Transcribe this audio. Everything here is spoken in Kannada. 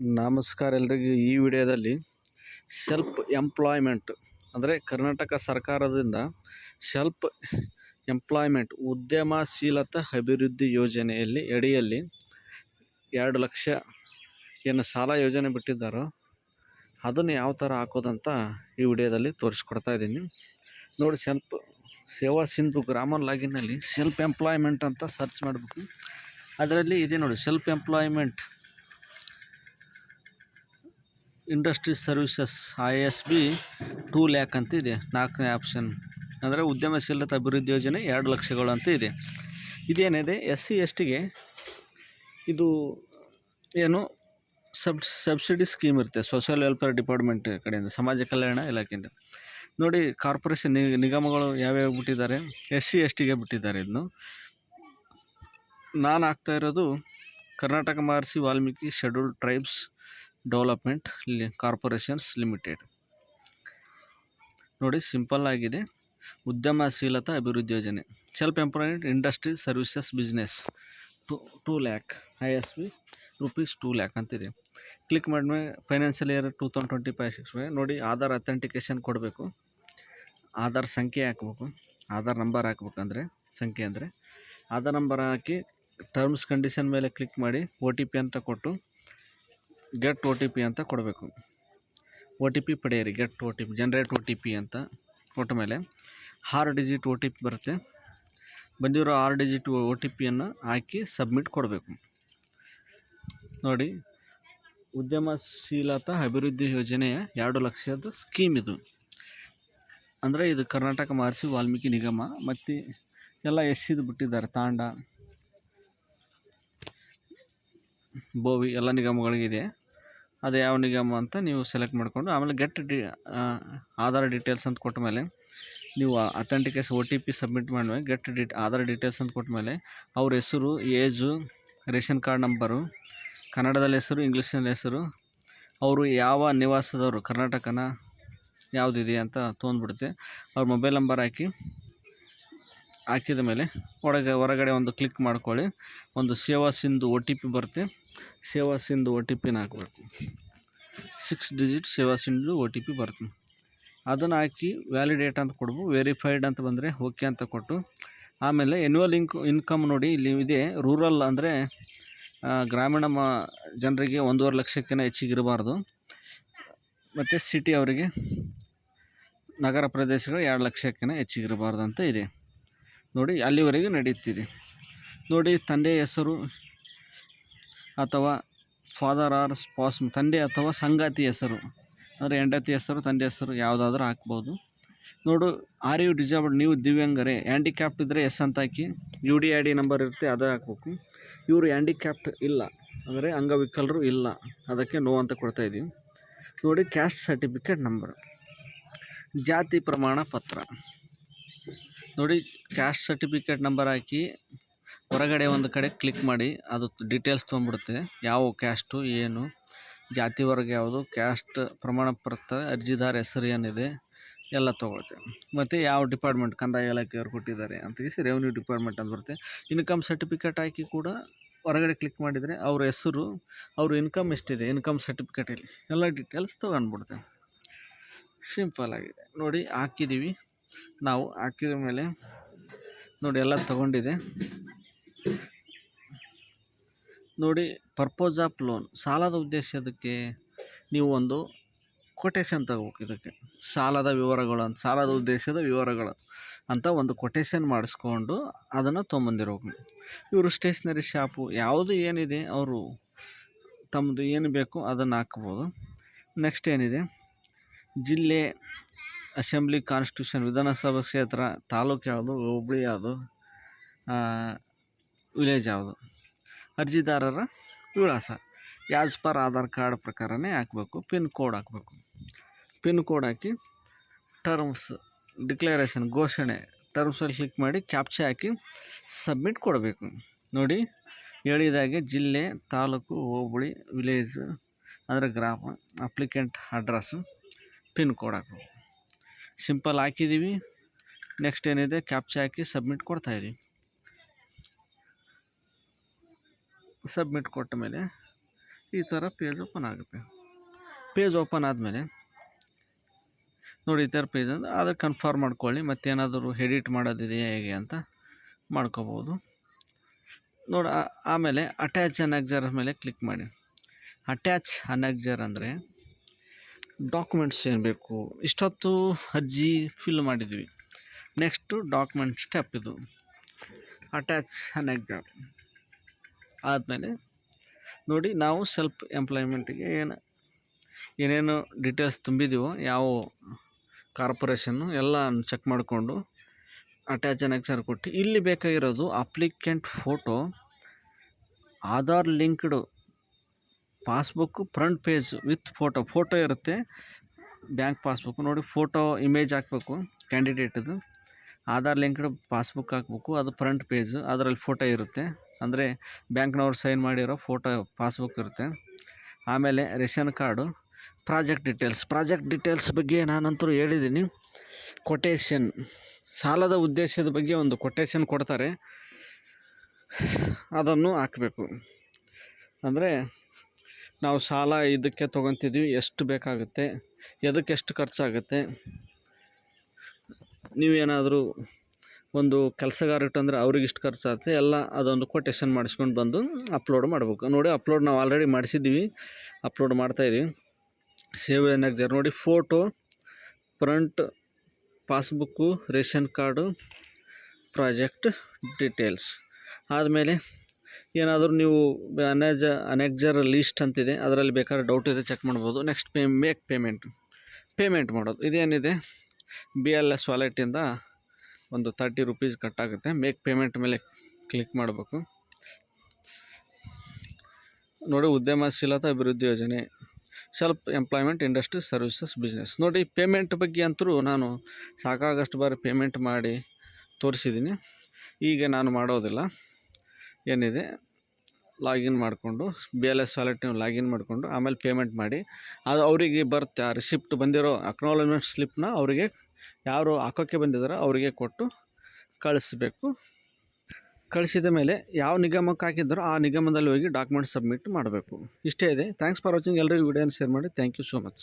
ನಮಸ್ಕಾರ ಎಲ್ರಿಗೂ. ಈ ವಿಡಿಯೋದಲ್ಲಿ ಸೆಲ್ಫ್ ಎಂಪ್ಲಾಯ್ಮೆಂಟ್ ಅಂದರೆ ಕರ್ನಾಟಕ ಸರ್ಕಾರದಿಂದ ಸೆಲ್ಫ್ ಎಂಪ್ಲಾಯ್ಮೆಂಟ್ ಉದ್ಯಮಶೀಲತಾ ಅಭಿವೃದ್ಧಿ ಯೋಜನೆಯಲ್ಲಿ ಅಡಿಯಲ್ಲಿ ಎರಡು ಲಕ್ಷ ಏನು ಸಾಲ ಯೋಜನೆ ಬಿಟ್ಟಿದ್ದಾರೋ ಅದನ್ನು ಯಾವ ಥರ ಹಾಕೋದಂತ ಈ ವಿಡಿಯೋದಲ್ಲಿ ತೋರಿಸ್ಕೊಡ್ತಾ ಇದ್ದೀನಿ. ನೋಡಿ ಸೆಲ್ಫ್ ಸೇವಾ ಸಿಂಧು ಗ್ರಾಮ ಲಾಗಿನಲ್ಲಿ ಸೆಲ್ಫ್ ಎಂಪ್ಲಾಯ್ಮೆಂಟ್ ಅಂತ ಸರ್ಚ್ ಮಾಡಬೇಕು. ಅದರಲ್ಲಿ ಇದೆ ನೋಡಿ self employment industry services, I S B two lakh ಅಂತ ಇದೆ ನಾಲ್ಕನೇ ಆಪ್ಷನ್. ಅಂದರೆ ಉದ್ಯಮಶೀಲತೆ ಅಭಿವೃದ್ಧಿ ಯೋಜನೆ ಎರಡು ಲಕ್ಷಗಳು ಅಂತ ಇದೆ. ಇದೇನಿದೆ? ಎಸ್ ಸಿ ಎಸ್ ಟಿಗೆ ಇದು ಏನು ಸಬ್, ಸಬ್ಸಿಡಿ ಸ್ಕೀಮ್ ಇರುತ್ತೆ. ಸೋಷಿಯಲ್ ವೆಲ್ಫೇರ್ ಡಿಪಾರ್ಟ್ಮೆಂಟ್ ಕಡೆಯಿಂದ, ಸಮಾಜ ಕಲ್ಯಾಣ ಇಲಾಖೆಯಿಂದ. ನೋಡಿ, ಕಾರ್ಪೊರೇಷನ್ ನಿಗಮಗಳು ಯಾವ್ಯಾವ ಬಿಟ್ಟಿದ್ದಾರೆ? ಎಸ್ ಸಿ ಎಸ್ ಟಿಗೆ ಬಿಟ್ಟಿದ್ದಾರೆ ಇದನ್ನು ನಾನು ಆಗ್ತಾ ಇರೋದು Karnataka Maharshi Valmiki Scheduled Tribes Development Corporations Limited. ನೋಡಿ, ಸಿಂಪಲ್ ಆಗಿದೆ. ಉದ್ಯಮಶೀಲತಾ ಅಭಿವೃದ್ಧಿ ಯೋಜನೆ. Self employment industry services business. Two, two lakh I S B rupees two lakh ಅಂತಿದೆ. ಕ್ಲಿಕ್ ಮಾಡಿದ್ಮೇಲೆ financial year two thousand twenty five six ನೋಡಿ, ಆಧಾರ್ ಅಥೆಂಟಿಕೇಷನ್ ಕೊಡಬೇಕು. ಆಧಾರ್ ಸಂಖ್ಯೆ ಹಾಕ್ಬೇಕು. ಆಧಾರ್ ನಂಬರ್ ಹಾಕ್ಬೇಕಂದ್ರೆ ಸಂಖ್ಯೆ ಅಂದರೆ. ಆಧಾರ್ ನಂಬರ್ ಹಾಕಿ ಟರ್ಮ್ಸ್, ಕಂಡೀಷನ್ ಮೇಲೆ ಕ್ಲಿಕ್ ಮಾಡಿ ಒ ಟಿ ಪಿ ಅಂತ ಕೊಟ್ಟು ಗೆಟ್ ಒ ಟಿ ಪಿ ಅಂತ ಕೊಡಬೇಕು. ಒ ಟಿ ಪಿ ಪಡೆಯಿರಿ get O T P generate O T P ಅಂತ ಕೊಟ್ಟ ಮೇಲೆ ಆರು ಡಿಜಿಟ್ ಒ ಟಿ ಪಿ ಬರುತ್ತೆ. ಬಂದಿರೋ ಆರು ಡಿಜಿಟ್ ಒ ಟಿ ಪಿಯನ್ನು ಹಾಕಿ ಸಬ್ಮಿಟ್ ಕೊಡಬೇಕು. ನೋಡಿ, ಉದ್ಯಮಶೀಲತಾ ಅಭಿವೃದ್ಧಿ ಯೋಜನೆಯ ಎರಡು ಲಕ್ಷದ ಸ್ಕೀಮ್ ಇದು. ಅಂದರೆ ಇದು ಕರ್ನಾಟಕ ಮಹರ್ಷಿ ವಾಲ್ಮೀಕಿ ನಿಗಮ ಮತ್ತು ಎಲ್ಲ ಎಸ್ಸಿದು ಬಿಟ್ಟಿದ್ದಾರೆ, ತಾಂಡ, ಬೋವಿ ಎಲ್ಲ ನಿಗಮಗಳಿಗಿದೆ. ಅದು ಯಾವ ನಿಗಮ ಅಂತ ನೀವು ಸೆಲೆಕ್ಟ್ ಮಾಡಿಕೊಂಡು, ಆಮೇಲೆ ಗೆಟ್ ಡಿ ಆಧಾರ್ ಡೀಟೇಲ್ಸ್ ಅಂತ ಕೊಟ್ಟ ಮೇಲೆ ನೀವು authenticate O T P submit ಮಾಡಿದ್ಮೇಲೆ ಗೆಟ್ ಡಿ ಆಧಾರ್ ಡೀಟೇಲ್ಸ್ ಅಂತ ಕೊಟ್ಟ ಮೇಲೆ ಅವ್ರ ಹೆಸರು ಏಜು ರೇಷನ್ ಕಾರ್ಡ್ ನಂಬರು ಕನ್ನಡದಲ್ಲಿ ಹೆಸರು ಇಂಗ್ಲೀಷಲ್ಲಿ ಹೆಸರು, ಅವರು ಯಾವ ನಿವಾಸದವರು, ಕರ್ನಾಟಕನ ಯಾವುದಿದೆ ಅಂತ ತೊಗೊಂಡ್ಬಿಡುತ್ತೆ. ಅವ್ರ ಮೊಬೈಲ್ ನಂಬರ್ ಹಾಕಿ, ಹಾಕಿದ ಮೇಲೆ ಒಳಗೆ, ಹೊರಗಡೆ ಒಂದು ಕ್ಲಿಕ್ ಮಾಡ್ಕೊಳ್ಳಿ. ಒಂದು ಸೇವಾ ಸಿಂಧು ಒ ಟಿ ಪಿ ಬರುತ್ತೆ. ಸೇವಾ ಸಿಂಧು ಒ ಟಿ ಪಿನ ಹಾಕ್ಬೇಕು. ಸಿಕ್ಸ್ ಡಿಜಿಟ್ ಸೇವಾ ಸಿಂಧು ಒ ಟಿ ಪಿ ಬರ್ತದೆ. ಅದನ್ನು ಹಾಕಿ ವ್ಯಾಲಿಡೇಟ್ ಅಂತ ಕೊಡ್ಬು ವೆರಿಫೈಡ್ ಅಂತ ಬಂದರೆ ಓಕೆ ಅಂತ ಕೊಟ್ಟು, ಆಮೇಲೆ ಎನ್ಯುವಲ್ ಇಂಕ್ ಇನ್ಕಮ್ ನೋಡಿ ಇಲ್ಲಿ ಇದೆ ರೂರಲ್ ಅಂದರೆ ಗ್ರಾಮೀಣ ಮ, ಜನರಿಗೆ ಒಂದೂವರೆ ಲಕ್ಷಕ್ಕಿಂತ ಹೆಚ್ಚಿಗೆ ಇರಬಾರ್ದು. ಮತ್ತು ಸಿಟಿ ಅವರಿಗೆ ನಗರ ಪ್ರದೇಶಗಳು ಎರಡು ಲಕ್ಷಕ್ಕಿಂತ ಹೆಚ್ಚಿಗೆ ಇರಬಾರ್ದು ಅಂತ ಇದೆ. ನೋಡಿ, ಅಲ್ಲಿವರೆಗೂ ನಡೀತಿದೆ. ನೋಡಿ ತಂದೆ ಹೆಸರು ಅಥವಾ ಫಾದರ್ ಆರ್ ಸ್ಪಾಸ್ ತಂದೆ ಅಥವಾ ಸಂಗಾತಿ ಹೆಸರು, ಅಂದರೆ ಹೆಂಡತಿ ಹೆಸರು, ತಂದೆ ಹೆಸರು ಯಾವುದಾದ್ರೂ ಹಾಕ್ಬೋದು. ನೋಡು ಆರ್ ಯು ಡಿಸೇಬಲ್ಡ್ ನೀವು ದಿವ್ಯಾಂಗರೆ. ಹ್ಯಾಂಡಿಕ್ಯಾಪ್ಟ್ ಇದ್ದರೆ ಎಸ್ ಅಂತ ಹಾಕಿ. U D I D number ಇರುತ್ತೆ, ಅದೇ ಹಾಕ್ಬೇಕು. ಇವರು ಹ್ಯಾಂಡಿಕ್ಯಾಪ್ಟ್ ಇಲ್ಲ, ಅಂದರೆ ಅಂಗವಿಕಲರು ಇಲ್ಲ. ಅದಕ್ಕೆ ನೋ ಅಂತ ಕೊಡ್ತಾ ಇದ್ದೀವಿ ನೋಡಿ ಕ್ಯಾಸ್ಟ್ ಸರ್ಟಿಫಿಕೇಟ್ ನಂಬರ್ ಜಾತಿ ಪ್ರಮಾಣ ಪತ್ರ. ನೋಡಿ ಕ್ಯಾಸ್ಟ್ ಸರ್ಟಿಫಿಕೇಟ್ ನಂಬರ್ ಹಾಕಿ. ಹೊರಗಡೆ ಒಂದು ಕಡೆ ಕ್ಲಿಕ್ ಮಾಡಿ, ಅದು ಡೀಟೇಲ್ಸ್ ತೊಗೊಂಬಿಡುತ್ತೆ ಯಾವ ಕ್ಯಾಸ್ಟು ಏನು, ಜಾತಿ ವರ್ಗ ಯಾವುದು ಕ್ಯಾಸ್ಟ್ ಪ್ರಮಾಣ ಪತ್ರ ಅರ್ಜಿದಾರ ಹೆಸರು ಏನಿದೆ, ಎಲ್ಲ ತೊಗೊಳುತ್ತೆ. ಮತ್ತು ಯಾವ ಡಿಪಾರ್ಟ್ಮೆಂಟ್ ಕಂದಾಯ ಇಲಾಖೆಯವರು ಕೊಟ್ಟಿದ್ದಾರೆ ಅಂತ ಹೇಳಿ ರೆವೆನ್ಯೂ ಡಿಪಾರ್ಟ್ಮೆಂಟ್ ಅಂತ ಬರುತ್ತೆ. ಇನ್ಕಮ್ ಸರ್ಟಿಫಿಕೇಟ್ ಹಾಕಿ ಕೂಡ ಹೊರಗಡೆ ಕ್ಲಿಕ್ ಮಾಡಿದರೆ ಅವ್ರ ಹೆಸರು, ಅವ್ರ ಇನ್ಕಮ್ ಎಷ್ಟಿದೆ ಇನ್ಕಮ್ ಸರ್ಟಿಫಿಕೇಟಲ್ಲಿ ಎಲ್ಲ ಡೀಟೇಲ್ಸ್ ತೊಗೊಂಡ್ಬಿಡುತ್ತೆ. ಸಿಂಪಲ್ ಆಗಿದೆ. ನೋಡಿ, ಹಾಕಿದ್ದೀವಿ. ನಾವು ಹಾಕಿದ ಮೇಲೆ ನೋಡಿ, ಎಲ್ಲ ತಗೊಂಡಿದೆ. ನೋಡಿ ಪರ್ಪೋಸ್ ಆಫ್ ಲೋನ್ ಸಾಲದ ಉದ್ದೇಶ ಅದಕ್ಕೆ ನೀವು ಒಂದು ಕೊಟೇಶನ್ ತಗೋಬೇಕು ಇದಕ್ಕೆ. ಸಾಲದ ವಿವರಗಳು ಅಂತ, ಸಾಲದ ಉದ್ದೇಶದ ವಿವರಗಳು ಅಂತ. ಒಂದು ಕೊಟೇಶನ್ ಮಾಡಿಸ್ಕೊಂಡು ಅದನ್ನು ತೊಗೊಂಬಂದಿರ್ಬೇಕು. ಇವರು ಸ್ಟೇಷ್ನರಿ ಶಾಪು ಯಾವುದು ಏನಿದೆ, ಅವರು ತಮ್ಮದು ಏನು ಬೇಕು ಅದನ್ನು ಹಾಕ್ಬೋದು. ನೆಕ್ಸ್ಟ್ ಏನಿದೆ? ಜಿಲ್ಲೆ ಅಸೆಂಬ್ಲಿ ಕಾನ್ಸ್ಟಿಟ್ಯೂಷನ್ ವಿಧಾನಸಭಾ ಕ್ಷೇತ್ರ, ತಾಲೂಕು ಯಾವುದು, ಹೋಬಳಿ ಯಾವುದು? ವಿಲೇಜ್ ಯಾವುದು ಅರ್ಜಿದಾರರ ವಿಳಾಸ. ಯಾಸ್ ಪರ್ ಆಧಾರ್ ಕಾರ್ಡ್ ಪ್ರಕಾರನೇ ಹಾಕಬೇಕು. ಪಿನ್ ಕೋಡ್ ಹಾಕಬೇಕು. ಪಿನ್ ಕೋಡ್ ಹಾಕಿ ಟರ್ಮ್ಸ್ ಡಿಕ್ಲರೇಷನ್ ಘೋಷಣೆ ಟರ್ಮ್ಸಲ್ಲಿ ಕ್ಲಿಕ್ ಮಾಡಿ ಕ್ಯಾಪ್ಚೆ ಹಾಕಿ ಸಬ್ಮಿಟ್ ಕೊಡಬೇಕು. ನೋಡಿ, ಹೇಳಿದಾಗೆ ಜಿಲ್ಲೆ, ತಾಲೂಕು, ಹೋಬಳಿ, ವಿಲೇಜ್, ಅದರ ಗ್ರಾಮ, ಅಪ್ಲಿಕೆಂಟ್ ಅಡ್ರೆಸ್ಸು ಪಿನ್ ಕೋಡ್ ಹಾಕಬೇಕು. ಸಿಂಪಲ್ ಹಾಕಿದ್ದೀವಿ ನೆಕ್ಸ್ಟ್ ಏನಿದೆ, ಕ್ಯಾಪ್ಚೆ ಹಾಕಿ ಸಬ್ಮಿಟ್ ಕೊಡ್ತಾಯಿದ್ದೀವಿ ಸಬ್ಮಿಟ್ ಕೊಟ್ಟ ಮೇಲೆ ಈ ಥರ ಪೇಜ್ ಓಪನ್ ಆಗುತ್ತೆ. ಪೇಜ್ ಓಪನ್ ಆದಮೇಲೆ ನೋಡಿ ಈ ಥರ ಪೇಜ್ ಅಂದರೆ ಅದು ಕನ್ಫರ್ಮ್ ಮಾಡ್ಕೊಳ್ಳಿ, ಮತ್ತೇನಾದರೂ ಎಡಿಟ್ ಮಾಡೋದಿದೆಯಾ ಹೇಗೆ ಅಂತ ಮಾಡ್ಕೋಬೋದು. ನೋಡಿ ಆಮೇಲೆ ಅಟ್ಯಾಚ್ ಅನೆಕ್ಜರ್ ಮೇಲೆ ಕ್ಲಿಕ್ ಮಾಡಿ. ಅಟ್ಯಾಚ್ ಅನೆಕ್ಜರ್ ಅಂದರೆ ಡಾಕ್ಯುಮೆಂಟ್ಸ್ ಏನು ಬೇಕು? ಇಷ್ಟೊತ್ತು ಅರ್ಜಿ ಫಿಲ್ ಮಾಡಿದ್ವಿ. ನೆಕ್ಸ್ಟು ಡಾಕ್ಯುಮೆಂಟ್ ಸ್ಟೆಪ್ ಇದು. ಅಟ್ಯಾಚ್ ಅನೆಕ್ಜರ್ ಆದಮೇಲೆ ನೋಡಿ ನಾವು ಸೆಲ್ಫ್ ಎಂಪ್ಲಾಯ್ಮೆಂಟಿಗೆ ಏನು ಏನೇನು ಡೀಟೇಲ್ಸ್ ತುಂಬಿದ್ದೀವೋ ಯಾವ ಕಾರ್ಪೊರೇಷನ್ನು ಎಲ್ಲ ಚೆಕ್ ಮಾಡಿಕೊಂಡು ಅಟ್ಯಾಚ್ ಅನೆಕ್ಸರ್ ಕೊಟ್ಟು ಇಲ್ಲಿ ಬೇಕಾಗಿರೋದು applicant photo Aadhaar linked passbook front page with photo photo ಇರುತ್ತೆ. ಬ್ಯಾಂಕ್ ಪಾಸ್ಬುಕ್ ನೋಡಿ ಫೋಟೋ ಇಮೇಜ್ ಹಾಕಬೇಕು ಕ್ಯಾಂಡಿಡೇಟದು ಆಧಾರ್ ಲಿಂಕ್ಡ್ ಪಾಸ್ಬುಕ್ ಹಾಕ್ಬೇಕು, ಅದು ಫ್ರಂಟ್ ಪೇಜು ಅದರಲ್ಲಿ ಫೋಟೋ ಇರುತ್ತೆ. ಅಂದರೆ ಬ್ಯಾಂಕ್ನವ್ರು ಸೈನ್ ಮಾಡಿರೋ ಫೋಟೋ ಪಾಸ್ಬುಕ್ ಇರುತ್ತೆ. ಆಮೇಲೆ ration card project details project details ಬಗ್ಗೆ ನಾನಂತರೂ ಹೇಳಿದ್ದೀನಿ. ಕೊಟೇಶನ್ ಸಾಲದ ಉದ್ದೇಶದ ಬಗ್ಗೆ ಒಂದು ಕೊಟೇಶನ್ ಕೊಡ್ತಾರೆ. ಅದನ್ನು ಹಾಕಬೇಕು. ಅಂದರೆ ನಾವು ಸಾಲ ಇದಕ್ಕೆ ತೊಗೊತಿದ್ವಿ ಎಷ್ಟು ಬೇಕಾಗುತ್ತೆ ಎದಕ್ಕೆ ಎಷ್ಟು ಖರ್ಚಾಗುತ್ತೆ, ನೀವೇನಾದರೂ ಒಂದು ಕೆಲಸಗಾರ ಅಂದರೆ ಅವ್ರಿಗೆ ಇಷ್ಟು ಖರ್ಚಾಗುತ್ತೆ ಎಲ್ಲ ಅದೊಂದು ಕೊಟೇಶನ್ ಮಾಡಿಸ್ಕೊಂಡು ಬಂದು ಅಪ್ಲೋಡ್ ಮಾಡಬೇಕು. ನೋಡಿ ಅಪ್ಲೋಡ್ ನಾವು ಆಲ್ರೆಡಿ ಮಾಡಿಸಿದ್ದೀವಿ ಅಪ್ಲೋಡ್ ಮಾಡ್ತಾಯಿದ್ದೀವಿ ಸೇವ್ ಏನಾಗ್ತಾರೆ ನೋಡಿ photo front passbook ration card project details ಆದಮೇಲೆ ಏನಾದರೂ ನೀವು ಅನೇಜ ಅನೆಕ್ಜರ್ ಲೀಸ್ಟ್ ಅಂತಿದೆ, ಅದರಲ್ಲಿ ಬೇಕಾದ್ರೆ ಡೌಟ್ ಇದೆ ಚೆಕ್ ಮಾಡ್ಬೋದು. Next pay make payment payment ಮಾಡೋದು. ಇದೇನಿದೆ? ಬಿ ಎಲ್ ಎಸ್ ವಾಲೆಟಿಂದ ಒಂದು ತರ್ಟಿ ರುಪೀಸ್ ಕಟ್ಟಾಗುತ್ತೆ ಮೇಕ್ ಪೇಮೆಂಟ್ ಮೇಲೆ ಕ್ಲಿಕ್ ಮಾಡಬೇಕು. ನೋಡಿ ಉದ್ಯಮಶೀಲತಾ ಅಭಿವೃದ್ಧಿ ಯೋಜನೆ self employment industry services business ನೋಡಿ ಪೇಮೆಂಟ್ ಬಗ್ಗೆ ಅಂತರೂ ನಾನು ಸಾಕಾಗಷ್ಟು ಬಾರಿ ಪೇಮೆಂಟ್ ಮಾಡಿ ತೋರಿಸಿದ್ದೀನಿ. ಈಗ ನಾನು ಮಾಡೋದಿಲ್ಲ. ಏನಿದೆ? ಲಾಗಿನ್ ಮಾಡಿಕೊಂಡು ಬಿ ಎಲ್ ಎಸ್ ವ್ಯಾಲೆಟ್ ನೀವು ಲಾಗಿನ್ ಮಾಡಿಕೊಂಡು, ಆಮೇಲೆ ಪೇಮೆಂಟ್ ಮಾಡಿ. ಅದು ಅವರಿಗೆ ಬರುತ್ತೆ ಆ ರಿಸಿಪ್ಟ್ ಬಂದಿರೋ ಅಕ್ನಾಲಜ್ಮೆಂಟ್ ಸ್ಲಿಪ್ನ ಅವರಿಗೆ ಯಾರು ಹಾಕೋಕ್ಕೆ ಬಂದಿದ್ದಾರೋ ಅವರಿಗೆ ಕೊಟ್ಟು ಕಳಿಸ್ಬೇಕು. ಕಳಿಸಿದ ಮೇಲೆ ಯಾವ ನಿಗಮಕ್ಕೆ ಹಾಕಿದ್ದಾರೋ ಆ ನಿಗಮದಲ್ಲಿ ಹೋಗಿ ಡಾಕ್ಯುಮೆಂಟ್ ಸಬ್ಮಿಟ್ ಮಾಡಬೇಕು. ಇಷ್ಟೇ ಇದೆ. ಥ್ಯಾಂಕ್ಸ್ ಫಾರ್ ವಾಚಿಂಗ್ ಎಲ್ಲರಿಗೂ ವಿಡಿಯೋನ ಶೇರ್ ಮಾಡಿ. Thank you so much